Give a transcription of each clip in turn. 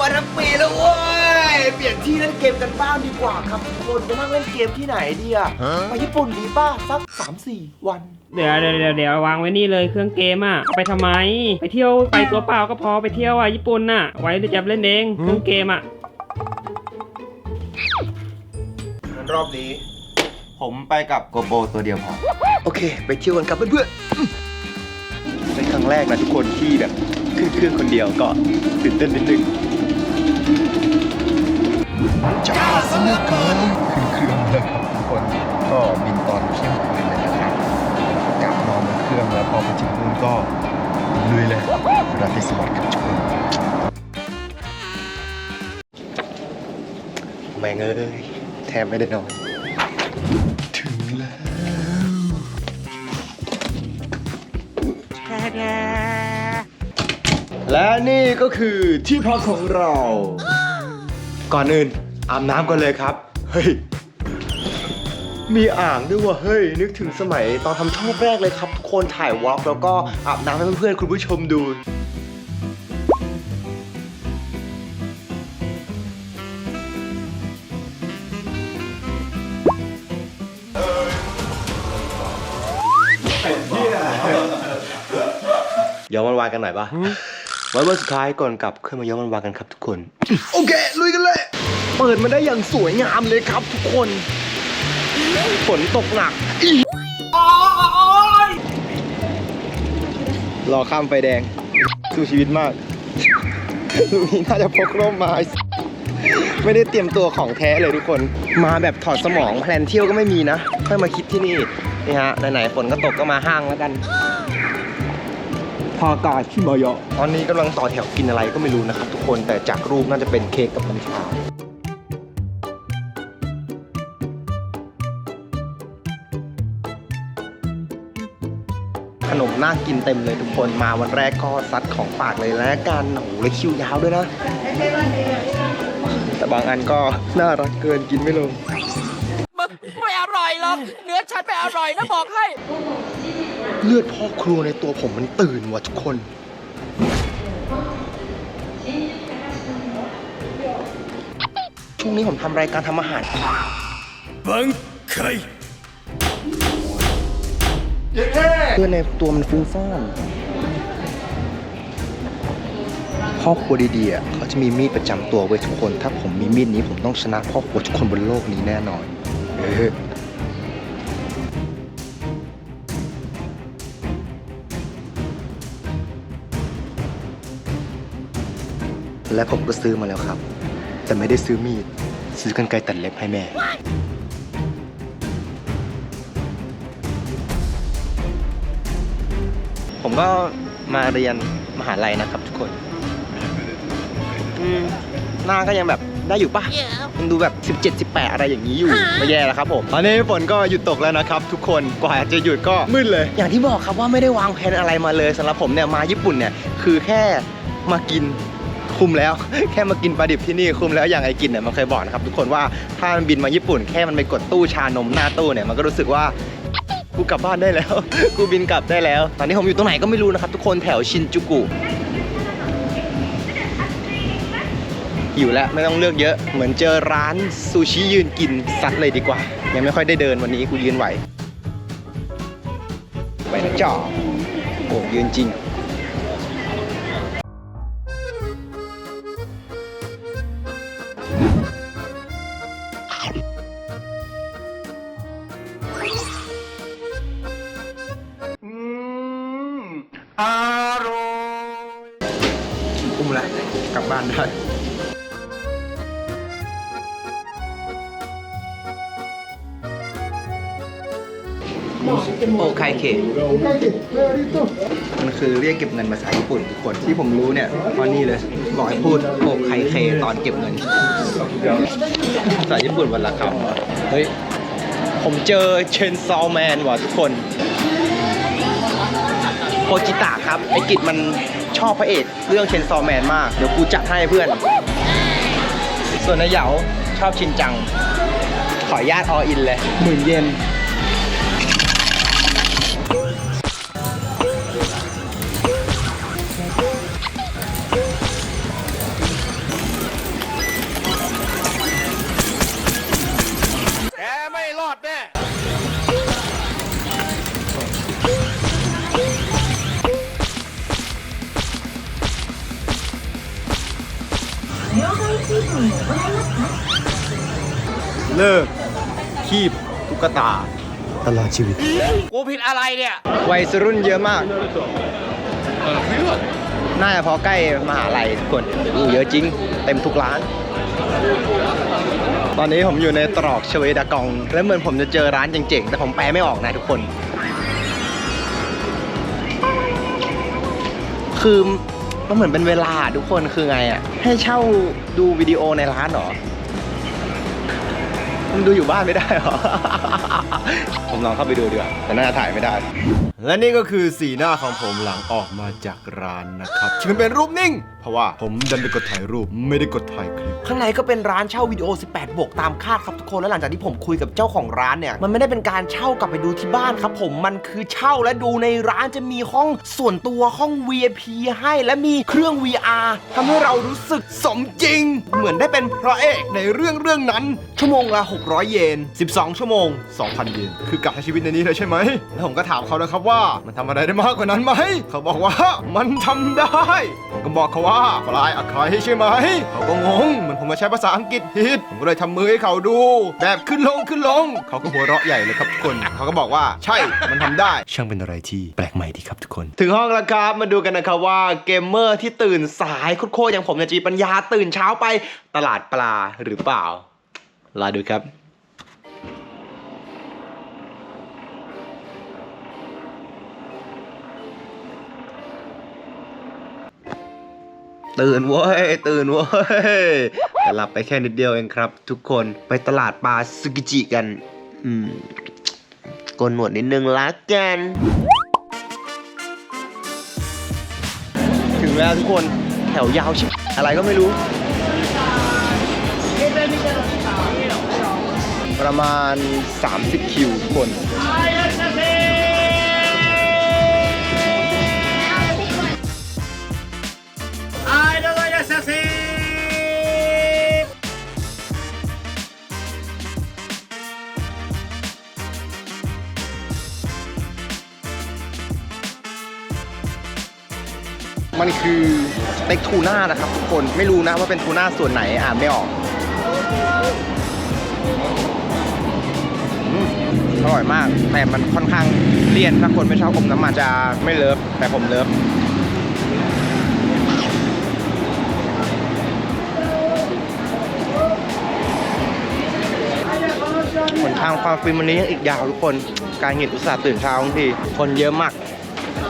มาทั้งปีแล้วเว้ย เปลี่ยนที่เล่นเกมกันบ้างดีกว่าครับทุกคนจะนั่งเล่นเกมที่ไหนดีอะไปญี่ปุ่นดีป่ะสัก 3-4 วัน เดี๋ยวเดี๋ยวเดี๋ยวเดี๋ยววางไว้นี่เลยเครื่องเกมอะเอาไปทำไม ไปเที่ยวไปตัวเปล่าก็พอไปเที่ยวอะญี่ปุ่นน่ะ ไว้เดี๋ยวจะเล่นเองเครื่องเกมอะ งั้นรอบนี้ ผมไปกับโกโบตัวเดียวพอ โอเค ไปเที่ยวกันครับเพื่อนๆเป็นครั้งแรกนะทุกคนที่แบบขึ้นเครื่องคนเดียวก็ตื่นเต้นนิดนึง จ้าสนุกเกินขึ้นเครื่องเลยครับทุกคนก็บินตอนเที่ยงคืนเลยนะครับกลับนอนบนเครื่องแล้วพอไปถึงนู่นก็ลุยเลยราตรีสวัสดิ์ครับทุกคนแม่งเอ้ยแทบไม่ได้นอนถึงแล้วและนี่ก็คือที่พักของเรา ก่อนอื่น อาบน้ำกันเลยครับ เฮ้ย มีอ่างด้วยว่ะเฮ้ย นึกถึงสมัยตอนทำช่องแรกเลยครับ ทุกคนถ่ายวอล์กแล้วก็อาบน้ำให้เพื่อนๆคุณผู้ชมดู ย้อนวันวานกันหน่อยปะไว้วันสุดท้ายก่อนกลับขึ้นมาย้อนวันวานกันครับทุกคน โอเค ลุยกันเลย เปิดมาได้อย่างสวยงามเลยครับทุกคนฝนตกหนักอีรอข้ามไฟแดง สู้ชีวิตมากลูกนี้น่าจะพกร่มมา ไม่ได้เตรียมตัวของแท้เลยทุกคน มาแบบถอดสมองแพลนเที่ยวก็ไม่มีนะ ค่อยมาคิดที่นี่ นี่ฮะ ไหนๆฝนก็ตกก็มาห้างแล้วกัน พากาชิมายะตอนนี้กำลังต่อแถวกินอะไรก็ไม่รู้นะครับทุกคน แต่จากรูปน่าจะเป็นเค้กกับน้ำชา นมน่ากินเต็มเลยทุกคนมาวันแรกก็ซัดของฝากเลยแล้วกันโอ้โหเลยคิวยาวด้วยนะ แต่บางอันก็น่ารักเกินกินไม่ลงไม่อร่อยหรอกเนื้อฉันไม่อร่อยนะบอกให้ เลือดพ่อครัวในตัวผมมันตื่นว่ะทุกคนช่วงนี้ผมทำรายการทำอาหาร挽回 เพื่อนในตัวมันฟุ้งซ่านพ่อครัวดีๆอะเขาจะมีมีดประจำตัวไว้ทุกคน ถ้าผมมีมีดนี้ผมต้องชนะพ่อครัวทุกคนบนโลกนี้แน่นอน เออและผมก็ซื้อมาแล้วครับ แต่ไม่ได้ซื้อมีด ซื้อกันไกรตัดเล็บให้แม่ ผมก็มาเรียนมหาลัยนะครับทุกคนอืมหน้าก็ยังแบบได้อยู่ปะยังดูแบบ 17 18 อะไรอย่างนี้อยู่ไม่แย่แล้วครับผมตอนนี้ฝนก็หยุดตกแล้วนะครับ ทุกคนกว่าจะหยุดก็มืดเลย อย่างที่บอกครับว่าไม่ได้วางแผนอะไรมาเลยสำหรับผมเนี่ยมาญี่ปุ่นเนี่ยคือแค่มากินคุมแล้ว แค่มากินปลาดิบที่นี่คุมแล้วอย่างไอกินเนี่ยมันเคยบอกนะครับทุกคนว่าถ้ามันบินมาญี่ปุ่นแค่มันไปกดตู้ชานมหน้าตู้เนี่ยมันก็รู้สึกว่า กูกลับบ้านได้แล้ว กูบินกลับได้แล้ว ตอนนี้ผมอยู่ตรงไหนก็ไม่รู้นะครับ ทุกคนแถวชินจูกุอยู่แล้วไม่ต้องเลือกเยอะ เหมือนเจอร้านซูชิยืนกินซัดเลยดีกว่า ยังไม่ค่อยได้เดินวันนี้กูยืนไหว ไปนะจ่อโอ้ยืนจริง ไคเคมันคือเรียกเก็บเงินภาษาญี่ปุ่นทุกคนที่ผมรู้เนี่ยตอนนี้เลยบอกให้พูดโอไคเคตอนเก็บเงินภาษาญี่ปุ่นวันละคำเฮ้ยผมเจอเชนซอลแมนว่ะทุกคนโคจิตะครับไอกิจมันชอบพระเอกเรื่องเชนซอแมนมาก เดี๋ยวกูจัดให้เพื่อน ส่วนนายเหยาชอบชินจัง ขออนุญาตออินเลยหมื่นเยน เลิกคีบตุ๊กตา ตลอดชีวิต กูผิดอะไรเนี่ย วัยรุ่นเยอะมาก น่าจะเพอใกล้มหาลัยทุกคนอู้เยอะจริง เต็มทุกร้าน ตอนนี้ผมอยู่ในตรอกชเวดากอง แล้วเหมือนผมจะเจอร้านเจ๋งๆ แต่ผมแปลไม่ออกนะทุกคน คือ มันเหมือนเป็นเวลาทุกคนคือไงอะ ให้เช่าดูวิดีโอในร้านเหรอมันดูอยู่บ้านไม่ได้เหรอ ผมลองเข้าไปดูดีกว่า แต่น่าจะถ่ายไม่ได้ และนี่ก็คือสีหน้าของผมหลังออกมาจากร้านนะครับที่มันเป็นรูปนิ่ง เพราะว่าผมดันไปกดถ่ายรูปไม่ได้กดถ่ายคลิป ข้างในก็เป็นร้านเช่าวิดีโอ 18 บวกตามคาดครับทุกคน แล้วหลังจากที่ผมคุยกับเจ้าของร้านเนี่ย มันไม่ได้เป็นการเช่ากลับไปดูที่บ้านครับ ผม มันคือเช่าและดูในร้านจะมีห้องส่วนตัวห้อง VIP ให้และมีเครื่อง VR ทำให้เรารู้สึกสมจริง เหมือนได้เป็นพระเอกในเรื่องเรื่องนั้น ชั่วโมงละ 600 เยน 12 ชั่วโมง 2,000 เยน คือกลับใช้ชีวิตในนี้เลยใช่ไหม แล้วผมก็ถามเขานะครับว่ามันทำอะไรได้มากกว่านั้นไหม เขาบอกว่ามันทำได้ ผมก็บอกเขาว่าฟลายอะคายใช่ไหม เขาก็งงเหมันผมมาใช้ภาษาอังกฤษผิด ผมก็เลยทำมือให้เขาดู แบบขึ้นลงขึ้นลง เขาก็หัวเราะใหญ่เลยครับทุกคน เขาก็บอกว่าใช่มันทำได้ ช่างเป็นอะไรที่แปลกใหม่ดีครับทุกคน ถึงห้องแล้วครับ มาดูกันนะครับว่าเกมเมอร์ที่ตื่นสายโคตรๆอย่างผมเนี่ยจะมีปัญญาตื่นเช้าไปตลาดปลาหรือเปล่ารอดูครับ ตื่นเว้ย ตื่นเว้ยแต่หลับไปแค่นิดเดียวเองครับ ทุกคนไปตลาดปลาซึกิจิกัน อืมกนหนวดนิดนึงละกัน ถึงแล้วทุกคนแถวยาวชิบอะไรก็ไม่รู้ ประมาณ 30 คิวทุกคน มันคือสเต็กทูน่านะครับทุกคนไม่รู้นะว่าเป็นทูน่าส่วนไหนอ่านไม่ออกอืมอร่อยมาก แต่มันค่อนข้างเลี่ยนถ้าคนไม่ชอบอมน้ำมันจะไม่เลิฟแต่ผมเลิฟหนทางความฟินวันนี้ยังอีกยาวทุกคน การเห็นอุตส่าห์ตื่นเช้าบางทีคนเยอะมาก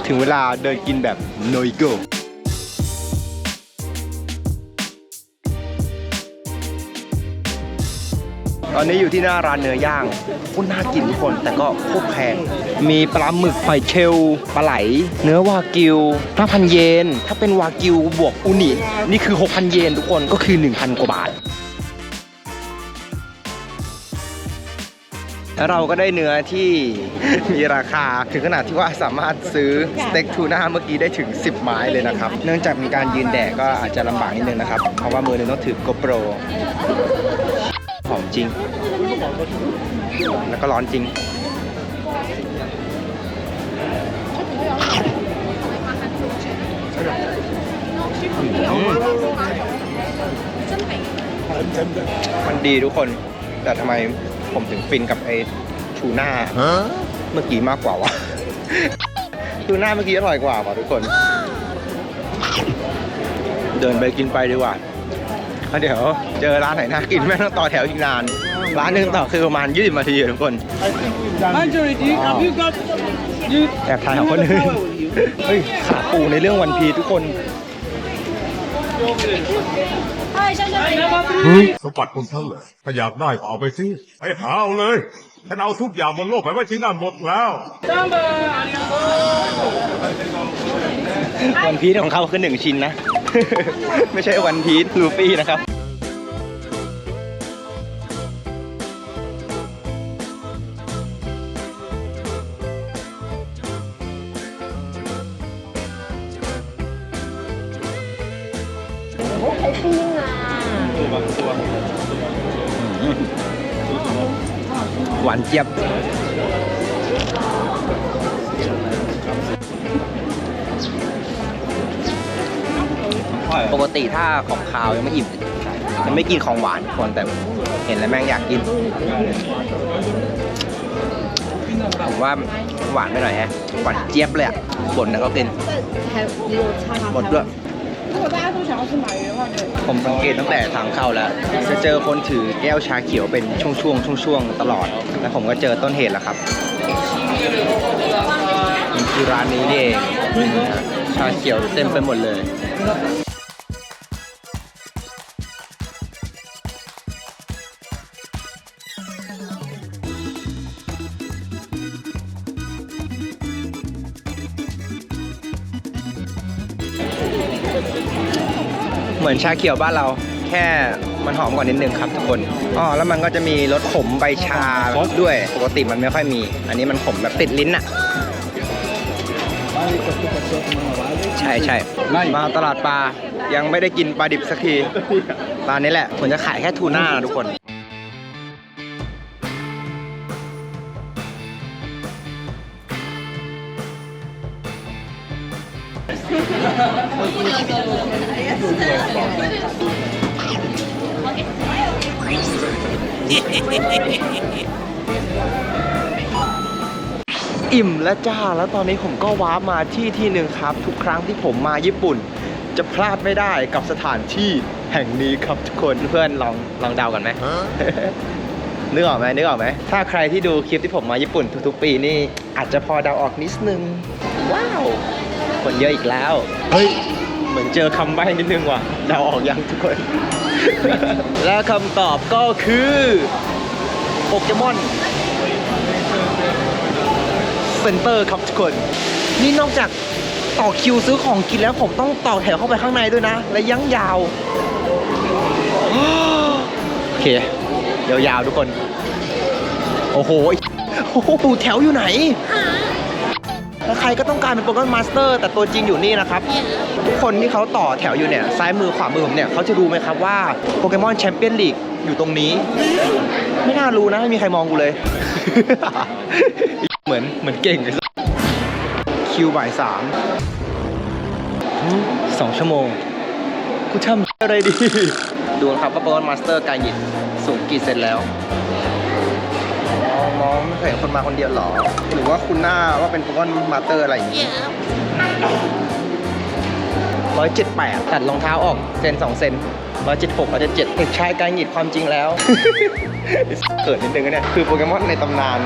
ถึงเวลาเดินกินแบบ no go ตอนนี้อยู่ที่หน้าร้านเนื้อย่างโคตรน่ากินทุกคนแต่ก็โคตรแพง มีปลาหมึกหอยเชลล์ปลาไหล เนื้อวากิว5,000 เยน ถ้าเป็นวากิวบวกอุนิ นี่คือ 6,000 เยนทุกคนก็คือ 1,000 กว่าบาท แล้วเราก็ได้เนื้อที่ มีราคาถึงขนาดที่ว่าสามารถซื้อสเต็กทูน่าเมื่อกี้ได้ถึง 10 ไม้เลยนะครับ เนื่องจากมีการยืนแดดก็อาจจะลำบากนิดนึงนะครับ เพราะว่ามือหนึงต้องถือ GoPro หอมจริง แล้วก็ร้อนจริง มันดีทุกคน แต่ทำไมผมถึงฟินกับไอ้ทูน่าเมื่อกี้มากกว่าวะทูน่าเมื่อกี้อร่อยกว่าว่ะทุกคน เดินไปกินไปดีกว่า แล้วเดี๋ยวเจอร้านไหนน่ากินแม่งต้องต่อแถวอีกนาน ร้านหนึ่งต่อคือประมาณ20นาทีอะทุกคนแอบถ่ายของคนอื่น เฮ้ยขาปูในเรื่องวันพีทุกคน สมบัติคุณท่านเหรอถ้าอยากได้ก็เอาไปสิไปหาเอาเลยฉันเอาทุกอย่างบนโลกไปไว้ที่นั่นหมดแล้ว วันพีชของเขาคือหนึ่งชิ้นนะ ไม่ใช่วันพีชลูฟี่นะครับหวานเจี๊ยบ ปกติถ้าของคาวยังไม่อิ่มยังไม่กินของหวานทุกคนแต่เห็นแล้วแม่งอยากกินผมว่าหวานไปหน่อยฮะหวานเจี๊ยบเลยอะบนนะก็กินหมดด้วยผมสังเกตตั้งแต่ทางเข้าแล้ว จะเจอคนถือแก้วชาเขียวเป็นช่วงๆช่วงๆตลอด แล้วผมก็เจอต้นเหตุแล้วครับมันคือร้านนี้นี่เองชาเขียวเต็มไปหมดเลย เหมือนชาเขียวบ้านเรา แค่มันหอมกว่านิดนึงครับทุกคนอ๋อแล้วมันก็จะมีรสขมใบชาด้วยปกติมันไม่ค่อยมี อันนี้มันขมแบบติดลิ้นอะใช่ใช่มาตลาดปลายังไม่ได้กินปลาดิบสักทีร้านนี้แหละผมจะขายแค่ทูน่าทุกคน อิ่มและจ้าแล้วตอนนี้ผมก็ว้าร์ปมาที่ที่หนึ่งครับ ทุกครั้งที่ผมมาญี่ปุ่น จะพลาดไม่ได้กับสถานที่แห่งนี้ครับทุกคนเพื่อนลองลองเดากันไหมนึกออกไหมนึกออกไหมถ้าใครที่ดูคลิปที่ผมมาญี่ปุ่นทุกๆ ปีนี่อาจจะพอเดาออกนิดนึง ว้าว คนเยอะอีกแล้ว เฮ้ย เหมือนเจอคำใบ้นิดนึงว่ะเดาออกยังทุกคน และคำตอบก็คือโปเกมอนเซ็นเตอร์ครับทุกคน นี่นอกจากต่อคิวซื้อของกินแล้วผมต้องต่อแถวเข้าไปข้างในด้วยนะ และยังยาว โอเค ยาวๆทุกคน โอ้โหโอ้โหแถวอยู่ไหนแล้ว ใครก็ต้องการเป็นโปเกมอนมาสเตอร์แต่ตัวจริงอยู่นี่นะครับ ทุกคนที่เขาต่อแถวอยู่เนี่ย ซ้ายมือขวามือผมเนี่ยเขาจะรู้ไหมครับว่าโปเกมอนแชมเปี้ยนลีกอยู่ตรงนี้ ไม่น่ารู้นะ ไม่มีใครมองกูเลย เหมือนเหมือนเก่งเลยคิวบ่ายสามหืมสองชั่วโมง กูทำอะไรดี ดูนะครับว่าโปเกมอนมาสเตอร์การหยิบสูงกี่เซนแล้ว มองมองไม่เคยเห็นคนมาคนเดียวหรอ หรือว่าคุณหน้าว่าเป็นโปเกมอนมาสเตอร์อะไรอย่างงี้ร้อยเจ็ดแปดตัดรองเท้าออกเซนสองเซนร้อยเจ็ดหกร้อยเจ็ดเจ็ดเด็กชายการหยิบความจริงแล้วเกิดนิดนึงนะเนี่ย คือโปเกมอนในตำนาน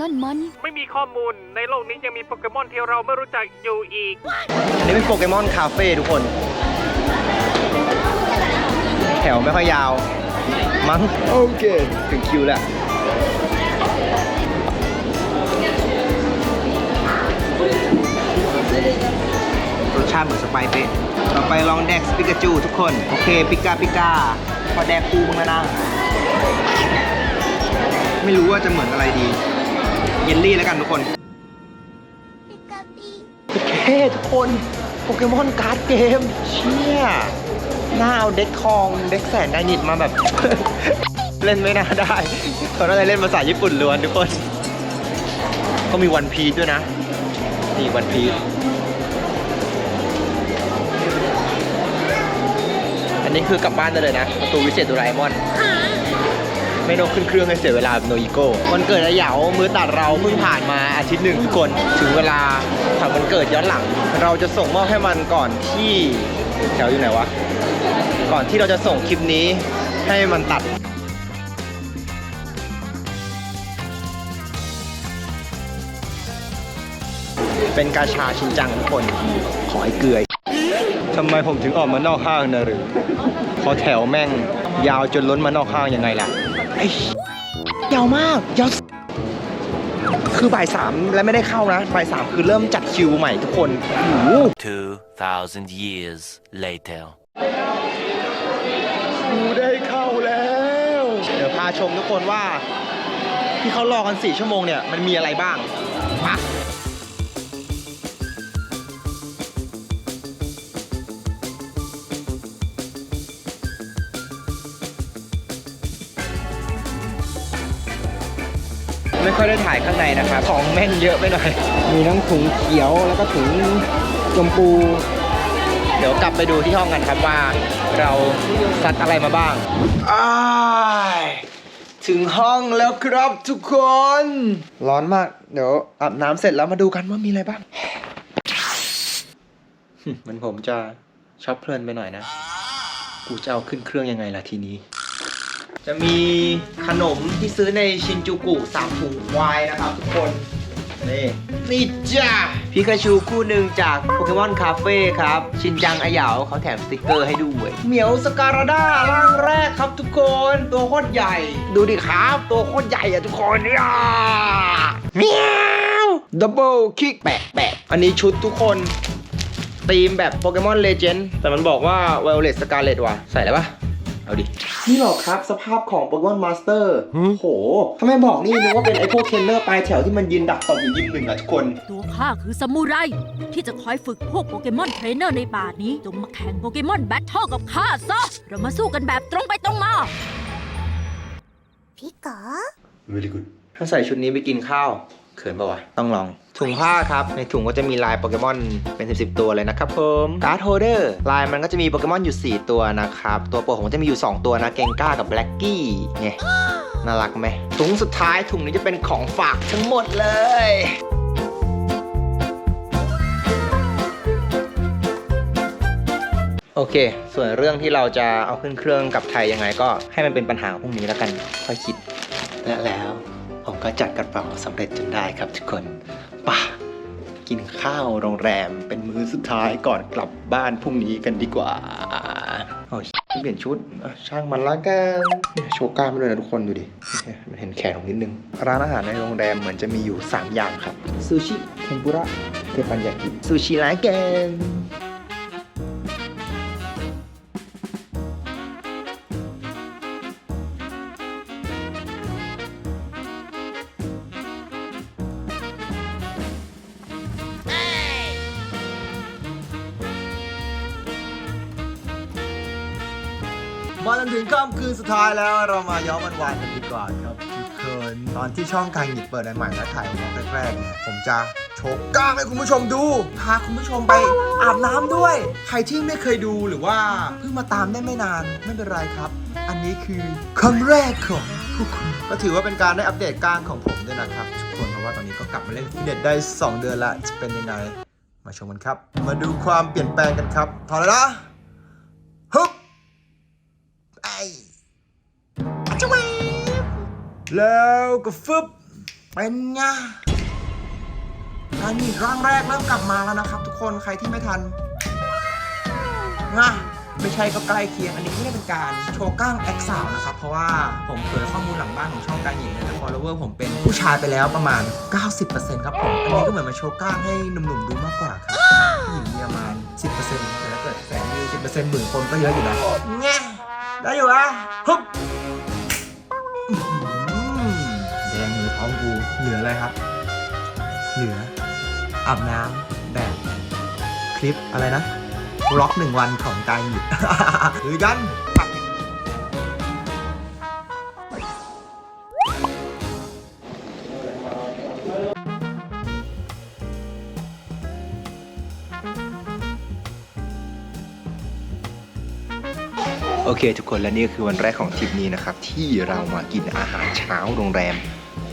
นั่นมัน ไม่มีข้อมูลในโลกนี้ยังมีโปเกมอนที่เราไม่รู้จักอยู่อีกอันนี้เป็นโปเกมอนคาเฟ่ทุกคน แถวไม่ค่อยยาว มั้งโอเค ถึงคิวแล้วรสชาติเหมือนสไปเป๊ะต่อไปลองแดกสปิกาจูทุกคน โอเค ปิกาปิกาพอแดกคูมึงแล้วนะไม่รู้ว่าจะเหมือนอะไรดี เยลลี่แล้วกันทุกคนโอเคทุกคน โปเกมอนการ์ดเกม เชี่ย น่าเอาเด็กทองเด็กแสนไดนิตมาแบบ เล่นไม่น่าได้ เขาน่าจะเล่นภาษาญี่ปุ่นล้วนทุกคน ก็มีวันพีด้วยนะ นี่วันพีอันนี้คือกลับบ้านได้เลยนะ ประตูวิเศษดราเอมอน ไม่ต้องขึ้นเครื่องให้เสียเวลาโนอิโก้วันเกิดอาเหยามือตัดเราเพิ่งผ่านมาอาทิตย์หนึ่งทุกคนถึงเวลาทำวันเกิดย้อนหลัง เราจะส่งมอบให้มันก่อนที่แถวอยู่ไหนวะ ก่อนที่เราจะส่งคลิปนี้ให้มันตัดเป็นกาชาชินจังทุกคน ขอให้เกลือทำไมผมถึงออกมานอกห้างนะหรือ พอแถวแม่ง ยาวจนล้นมานอกห้างยังไงล่ะยาวมากยาวคือบ่ายสามและไม่ได้เข้านะบ่ายสามคือเริ่มจัดคิวใหม่ทุกคนโอ้โห2,000 years later. ชมทุกคนว่าที่เขารอกัน 4 ชั่วโมงเนี่ยมันมีอะไรบ้างปะไม่ค่อยได้ถ่ายข้างในนะครับ ของแม่งเยอะไปหน่อย มีทั้งถุงเขียวแล้วก็ถุงชมพู เดี๋ยวกลับไปดูที่ห้องกันครับว่า เราซัดอะไรมาบ้างอ้าย ถึงห้องแล้วครับทุกคน ร้อนมาก เดี๋ยวอาบน้ำเสร็จแล้วมาดูกันว่ามีอะไรบ้าง มันผมจะชอบเพลินไปหน่อยนะ กูจะเอาขึ้นเครื่องยังไงล่ะทีนี้ จะมีขนมที่ซื้อในชินจูกุสามถุงควายนะครับทุกคน นี่นี่จ้าพิกาชูคู่หนึ่งจากโปเกมอนคาเฟ่ครับ ชินจังอาเหยาเขาแถมสติกเกอร์ให้ด้วยเหมียวสการาด้าร่างแรกครับทุกคน ตัวโคตรใหญ่ ดูดิครับ ตัวโคตรใหญ่อะทุกคนเนี่ยเมียวดับเบิลคิกแปะแปะอันนี้ชุดทุกคนธีมแบบโปเกมอนเลเจนด์แต่มันบอกว่า Violet Scarlet ว่ะใส่แล้วปะ เอาดิ นี่หรอครับสภาพของโปเกมอนมาสเตอร์โหถ้าไม่บอกนี่นึกว่าเป็นไอพวกเทรนเนอร์ปลายแถวที่มันยืนดักตบอยู่ยิมหนึ่งอะทุกคน ตัวข้าคือซามูไร ที่จะคอยฝึกพวกโปเกมอนเทรนเนอร์ในป่านี้ จงมาแข่งโปเกมอนแบทเทิลกับข้าซะ เรามาสู้กันแบบตรงไปตรงมา very good ถ้าใส่ชุดนี้ไปกินข้าว เขินปะวะ ต้องลอง ถุงผ้าครับ ในถุงก็จะมีลายโปเกมอนเป็น 10บตัวเลยนะครับผมการ์ดโฮเดอร์ลายมันก็จะมีโปเกมอนอยู่ 4 ตัวนะครับ ตัวโปรดผมก็จะมีอยู่ 2 ตัวนะเกงก้ากับแบล็กกี้ไงน่ารักไหมถุงสุดท้ายถุงนี้จะเป็นของฝากทั้งหมดเลยโอเค ส่วนเรื่องที่เราจะเอาขึ้นเครื่องกลับไทยยังไงก็ให้มันเป็นปัญหาของพรุ่งนี้แล้วกันค่อยคิดและแล้ว ผมก็จัดกระเป๋าสำเร็จจนได้ครับทุกคนป่ะกินข้าวโรงแรมเป็นมื้อสุดท้ายก่อนกลับบ้านพรุ่งนี้กันดีกว่าโอ้ยเปลี่ยนชุดอะช่างมันละกันเนี่ยโชว์กล้ามมาด้วยนะทุกคนดูดิเนี่ยมันเห็นแขนผมนิดนึง ร้านอาหารในโรงแรมเหมือนจะมีอยู่ 3 อย่างครับซูชิเทมปุระเทปันยากิซูชิร้านแกง นสุดท้ายแล้วเรามาย้อนวันวานกันดีกว่าครับทุกคนตอนที่ช่องการหยิบเปิดใหม่ๆและถ่ายของแรกๆเนี่ยผมจะโชว์กล้ามให้คุณผู้ชมดู พาคุณผู้ชมไปอาบน้ำด้วย ใครที่ไม่เคยดูหรือว่าเพิ่งมาตามได้ไม่นานไม่เป็นไรครับ อันนี้คือครั้งแรกของพวกคุณก็ถือว่าเป็นการได้อัปเดตกล้ามของผมด้วยนะครับทุกคนเพราะว่าตอนนี้ก็กลับมาเล่นฟิตเนสได้ 2 เดือนละจะเป็นยังไง มาชมกันครับ มาดูความเปลี่ยนแปลงกันครับถอดเลยนะ แล้วก็ฟึบเป็นไงอันนี้ร่างแรกเริ่มกลับมาแล้วนะครับ ทุกคนใครที่ไม่ทันนะไม่ใช่ก็ใกล้เคียงอันนี้ไม่ได้เป็นการโชว์กล้างแอคสาวนะครับ เพราะว่าผมเผยข้อมูลหลังบ้านของช่องการหญิงนี่ยนะฟอลโลเวอร์ผมเป็นผู้ชายไปแล้วประมาณ 90%ครับผมอันนี้ก็เหมือนมาโชว์กล้างให้หนุ่มๆดูมากกว่าครับหญิงมีประมาณ 10%แต่ถ้าเกิดแสนวิว10%หมื่นคนก็เยอะอยู่นะแง่ได้อยู่อะฮึบ แดงมือท้องกูเหลืออะไรครับ เหลืออาบน้ำแบบคลิปอะไรนะร็อกหนึ่งวันของกายหยิบหรือกันโอเค ทุกคนและนี่ก็คือวันแรกของทริปนี้นะครับ ที่เรามากินอาหารเช้าโรงแรม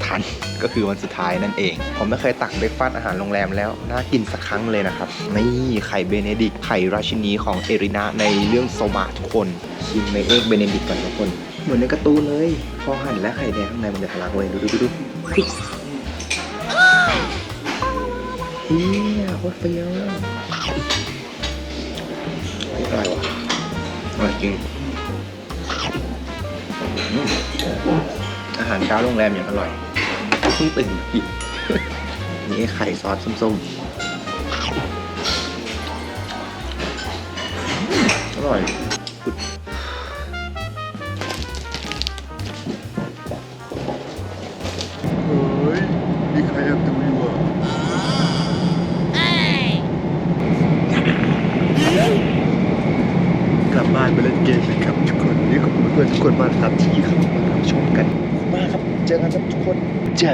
ทันก็คือวันสุดท้ายนั่นเอง ผมไม่เคยตักเบรกฟาสอาหารโรงแรมแล้ว น่ากินสักครั้งเลยนะครับนี่ไข่เบเนดิกต์ไข่ราชินีของเอรินาในเรื่องโซบะทุกคนชิมในเอกเบเนดิกต์กันทุกคน เหมือนในการ์ตูนเลย พอหั่นและไข่แดงข้างในมันจะทะลักเลยดูดูดูดูเฮียโคตรเฟี้ยวอร่อยว่ะอร่อยจริงอาหารเช้าโรงแรมอย่างอร่อย เพิ่งตื่นมากินนี่ไข่ซอสส้มๆ อร่อย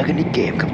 กันที่เกมครับ